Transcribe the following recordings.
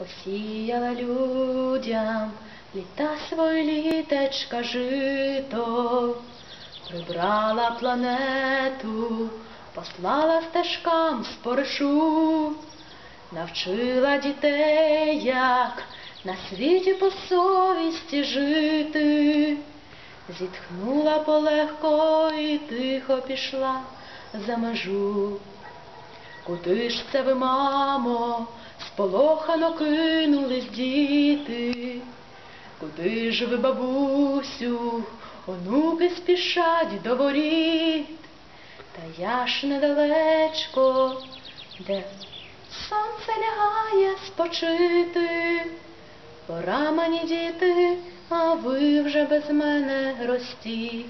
Посіяла людям літа свої літечка жито, прибрала планету, послала стежкам споришу, навчила дітей, як на світі по совісті жити, зітхнула полегко і тихо пішла за межу. Куди ж це ви, мамо, сполохано кинулись діти? Куди ж ви, бабусю, онуки спішать до воріт? Та я ж недалечко, де сонце лягає спочити. Пора мені, діти, а ви вже без мене ростіть.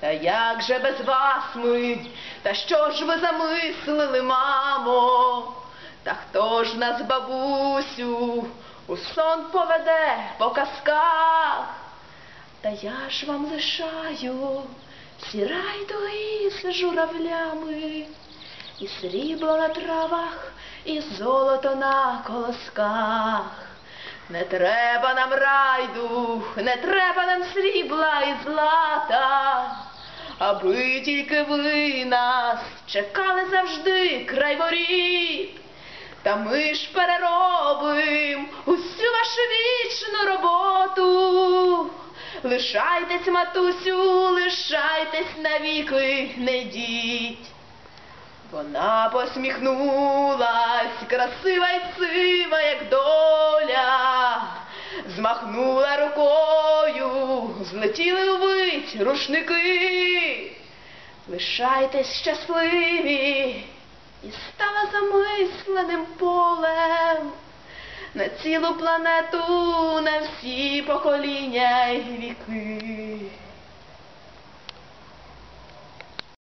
Та як же без вас ми? Та що ж ви замислили, мамо? Та хто ж нас, бабусю, у сон поведе по казках? Та я ж вам лишаю всі райдуги з журавлями, і срібло на травах, і золото на колосках. Не треба нам райду, не треба нам срібла і злата, аби тільки ви нас чекали завжди край воріт. Та ми ж переробим усю вашу вічну роботу. Лишайтесь, матусю, лишайтесь навіки, не йдіть. Вона посміхнулась, красива й сива, як доля, змахнула рукою, злетіли увить рушники. Лишайтесь щасливі і стала замисленим полем на цілу планету, на всі покоління і віки.